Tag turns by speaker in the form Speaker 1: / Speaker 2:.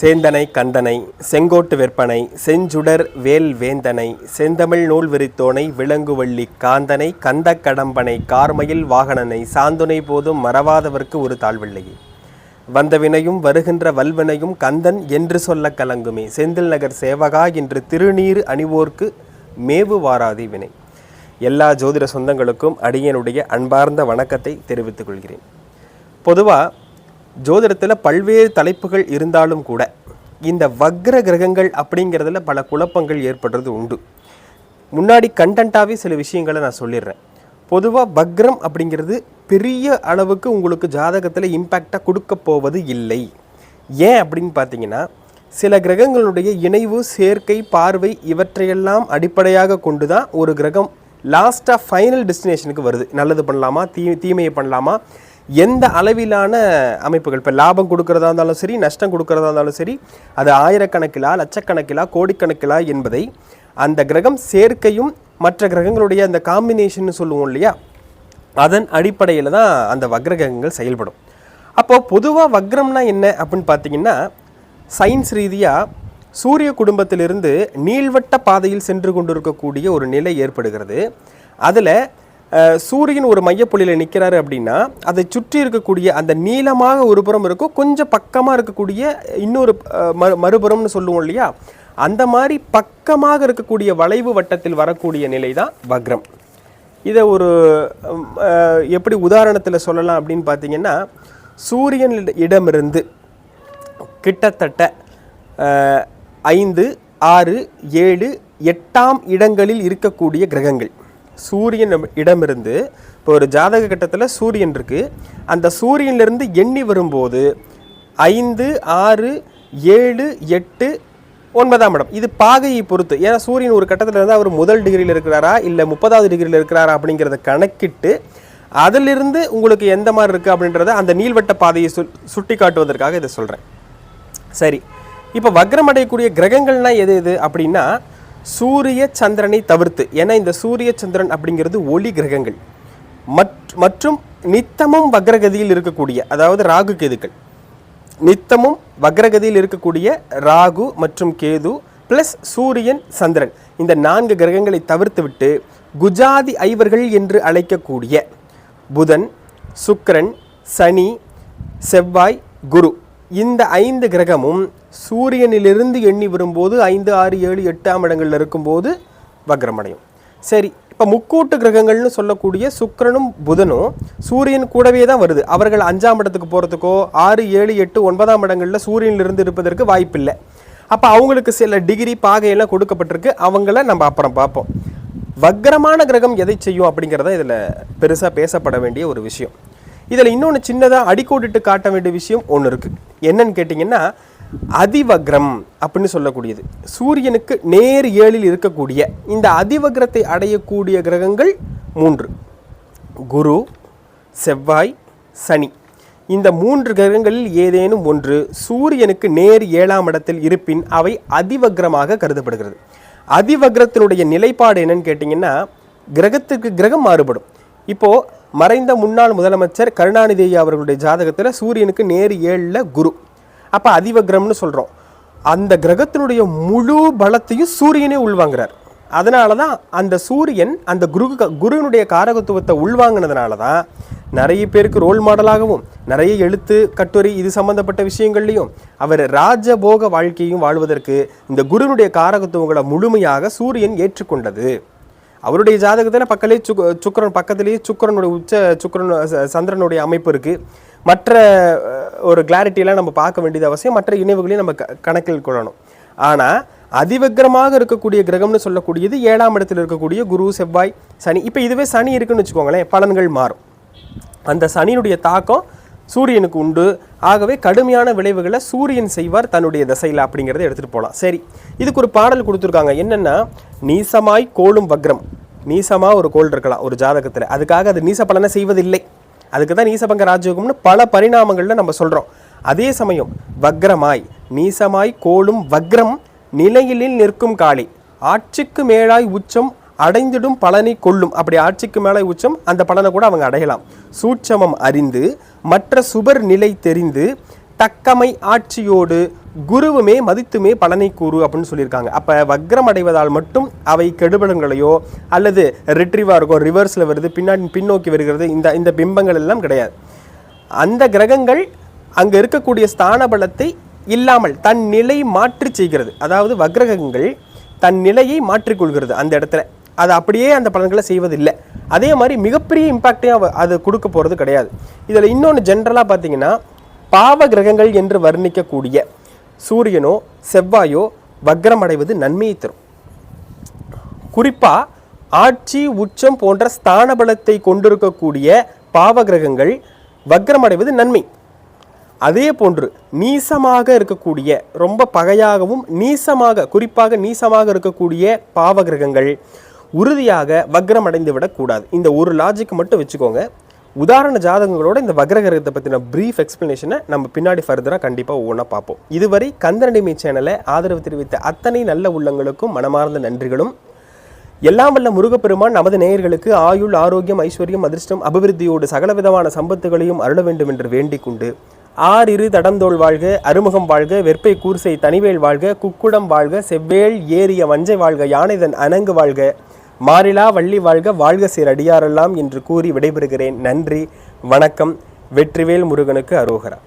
Speaker 1: சேந்தனை கந்தனை செங்கோட்டு வெற்பனை செஞ்சுடர் வேல் வேந்தனை செந்தமிழ் நூல் விரித்தோனை விலங்குவள்ளி காந்தனை கந்த கடம்பனை கார்மயில் வாகனனை சாந்துனை போதும் மறவாதவர்க்கு ஒரு தாழ்வில்லையே. வந்த வினையும் வருகின்ற வல்வினையும் கந்தன் என்று சொல்ல கலங்குமே. செந்தில் நகர் சேவகா என்று திருநீர் அணிவோர்க்கு மேவு வாராதி வினை. எல்லா ஜோதிட சொந்தங்களுக்கும் அடியனுடைய அன்பார்ந்த வணக்கத்தை தெரிவித்துக் கொள்கிறேன். பொதுவாக ஜோதிடத்தில் பல்வேறு தலைப்புகள் இருந்தாலும் கூட இந்த வக்ர கிரகங்கள் அப்படிங்கிறதுல பல குழப்பங்கள் ஏற்படுறது உண்டு. முன்னாடி கண்டென்ட்டாகவே சில விஷயங்களை நான் சொல்லிடுறேன். பொதுவாக வக்ரம் அப்படிங்கிறது பெரிய அளவுக்கு உங்களுக்கு ஜாதகத்தில் இம்பேக்டாக கொடுக்க போவது இல்லை. ஏன் அப்படின்னு பார்த்தீங்கன்னா சில கிரகங்களுடைய இணைவு சேர்க்கை பார்வை இவற்றையெல்லாம் அடிப்படையாக கொண்டு தான் ஒரு கிரகம் லாஸ்ட்டாக ஃபைனல் டெஸ்டினேஷனுக்கு வருது. நல்லது பண்ணலாமா? தீ தீமையை பண்ணலாமா? எந்த அளவிலான அமைப்புகள்? இப்போ லாபம் கொடுக்கறதா இருந்தாலும் சரி நஷ்டம் கொடுக்கறதா இருந்தாலும் சரி அது ஆயிரக்கணக்கிலா லட்சக்கணக்கிலா கோடிக்கணக்கிலா என்பதை அந்த கிரகம் சேர்க்கையும் மற்ற கிரகங்களுடைய அந்த காம்பினேஷன் சொல்லுவோம் இல்லையா? அதன் அடிப்படையில் தான் அந்த வக்ரகிரகங்கள் செயல்படும். அப்போது பொதுவாக வக்ரம்னா என்ன அப்படின்னு பார்த்தீங்கன்னா சயின்ஸ் ரீதியாக சூரிய குடும்பத்திலிருந்து நீள்வட்ட பாதையில் சென்று கொண்டிருக்கக்கூடிய ஒரு நிலை ஏற்படுகிறது. அதில் சூரியன் ஒரு மையப்புள்ளியில் நிற்கிறாரு அப்படின்னா அதை சுற்றி இருக்கக்கூடிய அந்த நீளமாக ஒரு புறம் இருக்கும் கொஞ்சம் பக்கமாக இருக்கக்கூடிய இன்னொரு மறு மறுபுறம்னு சொல்லுவோம் இல்லையா? அந்த மாதிரி பக்கமாக இருக்கக்கூடிய வளைவு வட்டத்தில் வரக்கூடிய நிலை தான் வக்ரம். இதை ஒரு எப்படி உதாரணத்தில் சொல்லலாம் அப்படின்னு பார்த்தீங்கன்னா சூரியன் இடமிருந்து கிட்டத்தட்ட ஐந்து ஆறு ஏழு எட்டாம் இடங்களில் இருக்கக்கூடிய கிரகங்கள். சூரியன் இடமிருந்து இப்போ ஒரு ஜாதக கட்டத்தில் சூரியன் இருக்குது அந்த சூரியன்லேருந்து எண்ணி வரும்போது ஐந்து ஆறு ஏழு எட்டு ஒன்பதாம் இடம். இது பாகையை பொறுத்து. ஏன்னா சூரியன் ஒரு கட்டத்தில் இருந்தால் அவர் முதல் டிகிரியில் இருக்கிறாரா இல்லை முப்பதாவது டிகிரியில் இருக்கிறாரா அப்படிங்கிறத கணக்கிட்டு அதிலிருந்து உங்களுக்கு எந்த மாதிரி இருக்குது அப்படின்றத அந்த நீள்வட்ட பாதையை சு சுட்டி காட்டுவதற்காக இதை சொல்கிறேன் சரி. இப்போ வக்ரம் அடையக்கூடிய கிரகங்கள்னா எது எது? அப்படின்னா சூரிய சந்திரனை தவிர்த்து. ஏன்னா இந்த சூரிய சந்திரன் அப்படிங்கிறது ஒளி கிரகங்கள். மற்றும் நித்தமும் வக்ரகதியில் இருக்கக்கூடிய அதாவது ராகு கேதுக்கள். நித்தமும் வக்ரகதியில் இருக்கக்கூடிய ராகு மற்றும் கேது ப்ளஸ் சூரியன் சந்திரன். இந்த நான்கு கிரகங்களை தவிர்த்துவிட்டு குஜாதி ஐவர்கள் என்று அழைக்கக்கூடிய புதன் சுக்கரன் சனி செவ்வாய் குரு. இந்த ஐந்து கிரகமும் சூரியனிலிருந்து எண்ணி வரும்போது ஐந்து ஆறு ஏழு எட்டாம் இடங்களில் இருக்கும்போது வக்ரமடையும். சரி இப்போ முக்கூட்டு கிரகங்கள்னு சொல்லக்கூடிய சுக்கரனும் புதனும் சூரியன் கூடவே தான் வருது. அவர்கள் அஞ்சாம் இடத்துக்கு போகிறதுக்கோ ஆறு ஏழு எட்டு ஒன்பதாம் இடங்களில் சூரியனிலிருந்து இருப்பதற்கு வாய்ப்பில்லை. அப்போ அவங்களுக்கு சில டிகிரி பாகையெல்லாம் கொடுக்கப்பட்டிருக்கு. அவங்கள நம்ம அப்புறம் பார்ப்போம். வக்ரமான கிரகம் எதை செய்யும் அப்படிங்கிறத இதில் பெருசாக பேசப்பட வேண்டிய ஒரு விஷயம். இதில் இன்னொன்று சின்னதாக அடிக்கோடிட்டு காட்ட வேண்டிய விஷயம் ஒன்று இருக்குது என்னன்னு கேட்டிங்கன்னா அதிவக்ரம் அப்படின்னு சொல்லக்கூடியது. சூரியனுக்கு நேர் ஏழில் இருக்கக்கூடிய இந்த அதிவக்ரத்தை அடையக்கூடிய கிரகங்கள் மூன்று. குரு செவ்வாய் சனி. இந்த மூன்று கிரகங்களில் ஏதேனும் ஒன்று சூரியனுக்கு நேர் ஏழாம் இடத்தில் இருப்பின் அவை அதிவக்ரமாக கருதப்படுகிறது. அதிவக்ரத்தினுடைய நிலைப்பாடு என்னன்னு கேட்டிங்கன்னா கிரகத்துக்கு கிரகம் மாறுபடும். இப்போது மறைந்த முன்னாள் முதலமைச்சர் கருணாநிதி அவர்களுடைய ஜாதகத்தில் சூரியனுக்கு நேர் ஏழில் குரு. அப்போ அதிவக்ரம்னு சொல்கிறோம் அந்த கிரகத்தினுடைய முழு பலத்தையும் சூரியனே உள்வாங்கிறார். அதனால தான் அந்த சூரியன் அந்த குரு குருவினுடைய காரகத்துவத்தை உள்வாங்கினதுனால தான் நிறைய பேருக்கு ரோல் மாடலாகவும் நிறைய எழுத்து கட்டுரை இது சம்பந்தப்பட்ட விஷயங்கள்லையும் அவர் ராஜபோக வாழ்க்கையும் வாழ்வதற்கு இந்த குருவினுடைய காரகத்துவங்களை முழுமையாக சூரியன் ஏற்றுக்கொண்டது. அவருடைய ஜாதகத்தில் பக்கத்திலே சுக் சுக்கரன் பக்கத்திலேயே சுக்கரனுடைய உச்ச சுக்கரன் சந்திரனுடைய அமைப்பு இருக்குது மற்ற ஒரு கிளாரிட்டியெல்லாம் நம்ம பார்க்க வேண்டியது அவசியம். மற்ற இணைவுகளையும் நம்ம க- கணக்கில் கொள்ளணும். ஆனால் அதிவக்ரமாக இருக்கக்கூடிய கிரகம்னு சொல்லக்கூடியது ஏழாம் இடத்தில் இருக்கக்கூடிய குரு செவ்வாய் சனி. இப்போ இதுவே சனி இருக்குன்னு வச்சுக்கோங்களேன் பலன்கள் மாறும். அந்த சனியினுடைய தாக்கம் சூரியனுக்கு உண்டு. ஆகவே கடுமையான விளைவுகளை சூரியன் செய்வார் தன்னுடைய திசையில் அப்படிங்கிறத எடுத்துகிட்டு போகலாம் சரி இதுக்கு ஒரு பாடல் கொடுத்துருக்காங்க. என்னென்னா நீசமாய் கோளும் வக்ரம். நீசமாக ஒரு கோள் இருக்கலாம் ஒரு ஜாதகத்தில். அதுக்காக அது நீச பலனை செய்வதில்லை. அதுக்கு தான் நீசபங்க ராஜயோகம்னு பல பரிணாமங்களில் நம்ம சொல்கிறோம் அதே சமயம் வக்ரமாய் நீசமாய் கோளும் வக்ரம் நிலையிலில் நிற்கும் காளி. ஆட்சிக்கு மேலாய் உச்சம் அடைந்திடும் பலனை கொள்ளும். அப்படி ஆட்சிக்கு மேலே உச்சம் அந்த பலனை கூட அவங்க அடையலாம். சூட்சமம் அறிந்து மற்ற சுபர் நிலை தெரிந்து தக்கமை ஆட்சியோடு குருவுமே மதித்துமே பலனை கூறு அப்படின்னு சொல்லியிருக்காங்க. அப்போ வக்ரம் அடைவதால் மட்டும் அவை கெடுபடங்களையோ அல்லது ரிட்ரிவாக இருக்கோ ரிவர்ஸில் வருது பின்னாடி பின்னோக்கி வருகிறது இந்த இந்த பிம்பங்கள் எல்லாம் கிடையாது. அந்த கிரகங்கள் அங்கே இருக்கக்கூடிய ஸ்தான பலத்தை இல்லாமல் தன் நிலை மாற்றி செய்கிறது. அதாவது வக்ரகங்கள் தன் நிலையை மாற்றிக்கொள்கிறது அந்த இடத்துல. அது அப்படியே அந்த பலன்களை செய்வதில்லை. அதே மாதிரி மிகப்பெரிய இம்பாக்டையும் அது கொடுக்க போகிறது கிடையாது. இதில் இன்னொன்று ஜென்ரலாக பார்த்தீங்கன்னா பாவ கிரகங்கள் என்று வர்ணிக்கக்கூடிய சூரியனோ செவ்வாயோ வக்ரம் அடைவது நன்மையை தரும். குறிப்பாக ஆட்சி உச்சம் போன்ற ஸ்தான பலத்தை கொண்டிருக்கக்கூடிய பாவகிரகங்கள் வக்ரமடைவது வக்ரம் அடைவது நன்மை. அதே போன்று நீசமாக இருக்கக்கூடிய ரொம்ப பகையாகவும் நீசமாக குறிப்பாக நீசமாக இருக்கக்கூடிய பாவகிரகங்கள் உறுதியாக வக்ரம் அடைந்து விடக்கூடாது இந்த ஒரு லாஜிக் மட்டும் வச்சுக்கோங்க. உதாரண ஜாதகங்களோட இந்த வக்ரகிரகத்தை பற்றின ப்ரீஃப் எக்ஸ்பிளனேஷனை நம்ம பின்னாடி ஃபர்தராக கண்டிப்பாக ஒவ்வொன்றா பார்ப்போம். இதுவரை கந்தனடிமை சேனலை ஆதரவு தெரிவித்த அத்தனை நல்ல உள்ளங்களுக்கும் மனமார்ந்த நன்றிகளும். எல்லாம் வல்ல முருகப்பெருமான் நமது நேயர்களுக்கு ஆயுள் ஆரோக்கியம் ஐஸ்வர்யம் அதிர்ஷ்டம் அபிவிருத்தியோடு சகலவிதமான சம்பத்துகளையும் அருள வேண்டும் என்று வேண்டிக் கொண்டு ஆறிரு தடந்தோள் வாழ்க அறுமுகம் வாழ்க வெற்பை கூர்சை தனிவேல் வாழ்க குக்குடம் வாழ்க செவ்வேள் ஏறிய வஞ்சை வாழ்க யானைதன் அணங்கு வாழ்க. மாறிலா வள்ளி வாழ்க வாழ்க சீரடியாரெல்லாம் என்று கூறி விடைபெறுகிறேன். நன்றி வணக்கம். வெற்றிவேல் முருகனுக்கு அரோகரா.